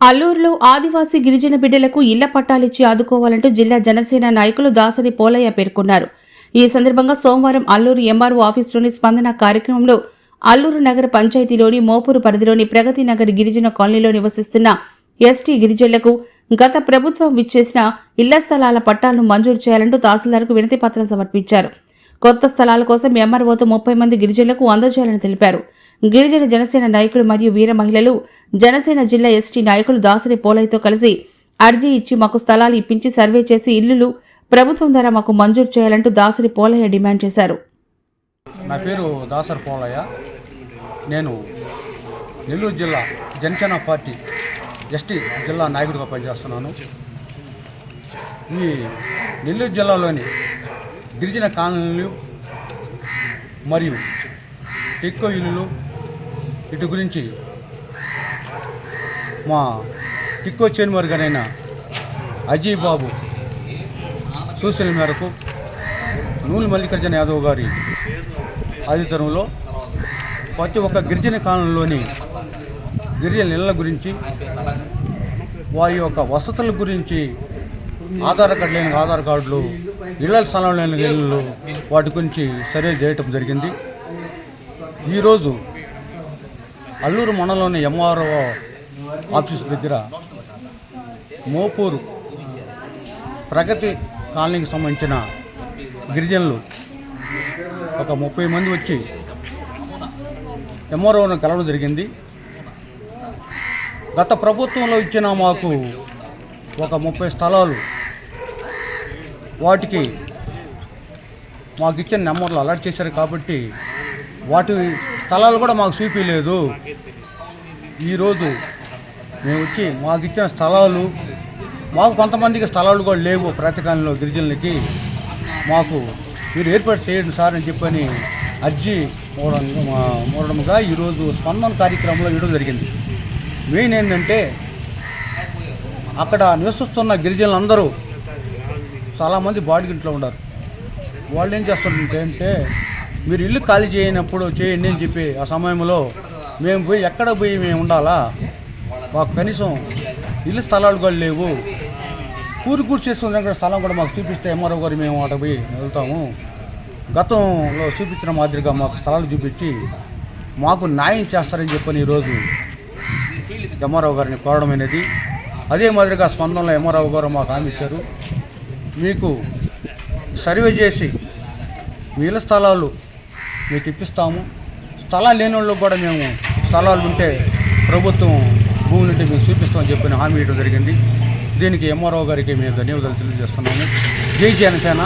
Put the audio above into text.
అల్లూరులో ఆదివాసీ గిరిజన బిడ్డలకు ఇళ్ళ పట్టాలిచ్చి ఆదుకోవాలంటూ జిల్లా జనసేన నాయకులు దాసరి పోలయ్య పేర్కొన్నారు. ఈ సందర్భంగా సోమవారం అల్లూరు ఎంఆర్ఓ ఆఫీసులోని స్పందన కార్యక్రమంలో అల్లూరు నగర పంచాయతీలోని మోపూరు పరిధిలోని ప్రగతి నగర్ గిరిజన కాలనీలో నివసిస్తున్న ఎస్టీ గిరిజనులకు గత ప్రభుత్వం విచ్చేసిన ఇళ్ళ స్థలాల పట్టాలను మంజూరు చేయాలంటూ తహసీల్దార్కు వినతి పత్రం సమర్పించారు. కొత్త స్థలాల కోసం ఎంఆర్ఓతో ముప్పై మంది గిరిజనులకు అందజేయాలని తెలిపారు. గిరిజన జనసేన నాయకులు మరియు వీర మహిళలు జనసేన జిల్లా ఎస్టీ నాయకులు దాసరి పోలయ్యతో కలిసి అర్జీ ఇచ్చి మాకు స్థలాలు ఇప్పించి సర్వే చేసి ఇల్లులు ప్రభుత్వం ద్వారా మాకు మంజూరు చేయాలంటూ దాసరి పోలయ్య డిమాండ్ చేశారు. నా పేరు దాసరి పోలయ్య. నేను నెల్లూరు జిల్లా జనసేన పార్టీ ఎస్టీ జిల్లా నాయకుడిగా పనిచేస్తున్నాను. ఈ నెల్లూరు జిల్లాలోని గిరిజన కాలనీలు మరియు ఎక్కువ ఇల్లులు ఇటు గురించి మా టిక్కో చైర్మన్ గారైన అజయ్ బాబు సూచనల మేరకు నూలు మల్లికార్జున యాదవ్ గారి ఆదితరంలో ప్రతి ఒక్క గిరిజన కాలంలోని గిరిజన నెలల గురించి వారి యొక్క వసతుల గురించి ఆధార్ కార్డు లేని ఆధార్ కార్డులు ఇళ్ళ స్థలం లేని ఇళ్ళు వాటి గురించి సర్వే చేయటం జరిగింది. ఈరోజు అల్లూరు మండలంలోని ఎంఆర్ఓ ఆఫీస్ దగ్గర మోపూరు ప్రగతి కాలనీకి సంబంధించిన గిరిజనులు ఒక ముప్పై మంది వచ్చి ఎంఆర్ఓను కలవడం జరిగింది. గత ప్రభుత్వంలో ఇచ్చిన మాకు ఒక ముప్పై స్థలాలు వాటికి మాకు ఇచ్చిన నెంబర్లు అలర్ట్ చేశారు కాబట్టి వాటి స్థలాలు కూడా మాకు చూపించలేదు ఈరోజు మేము వచ్చి మాకు ఇచ్చిన స్థలాలు మాకు కొంతమందికి స్థలాలు కూడా లేవు ప్రతికాలంలో గిరిజనులకి. మాకు మీరు ఏర్పాటు చేయండి సార్ అని చెప్పని అర్జీ మూడం మూడముగా ఈరోజు స్పందన కార్యక్రమంలో ఇవ్వడం జరిగింది. మెయిన్ ఏంటంటే అక్కడ నివసిస్తున్న గిరిజనులందరూ చాలామంది బాడీ ఇంట్లో ఉన్నారు. వాళ్ళు ఏం చేస్తుంటే అంటే మీరు ఇల్లు ఖాళీ చేయనప్పుడు చేయండి అని చెప్పి ఆ సమయంలో మేము పోయి ఎక్కడ పోయి మేము ఉండాలా? మాకు కనీసం ఇల్లు స్థలాలు కూడా లేవు. కూరి కూర్చి స్థలం కూడా మాకు చూపిస్తే ఎంఆర్ఓ గారు మేము అక్కడ పోయి వెళ్తాము. గతంలో చూపించిన మాదిరిగా మాకు స్థలాలు చూపించి మాకు న్యాయం చేస్తారని చెప్పని ఈరోజు ఎంఆర్ఓ గారిని కోరడం అనేది. అదే మాదిరిగా స్పందనలో ఎంఆర్ఓ గారు మాకు హామీ ఇచ్చారు. మీకు సర్వే చేసి వీళ్ళ స్థలాలు మీకు ఇప్పిస్తాము. స్థలాలు లేని వాళ్ళకి కూడా మేము స్థలాలు ఉంటే ప్రభుత్వం భూములు ఉంటే మీకు చూపిస్తామని చెప్పిన హామీ ఇవ్వడం జరిగింది. దీనికి ఎంఆర్ఓ గారికి మేము ధన్యవాదాలు తెలియజేస్తున్నాము. జై జనసేన.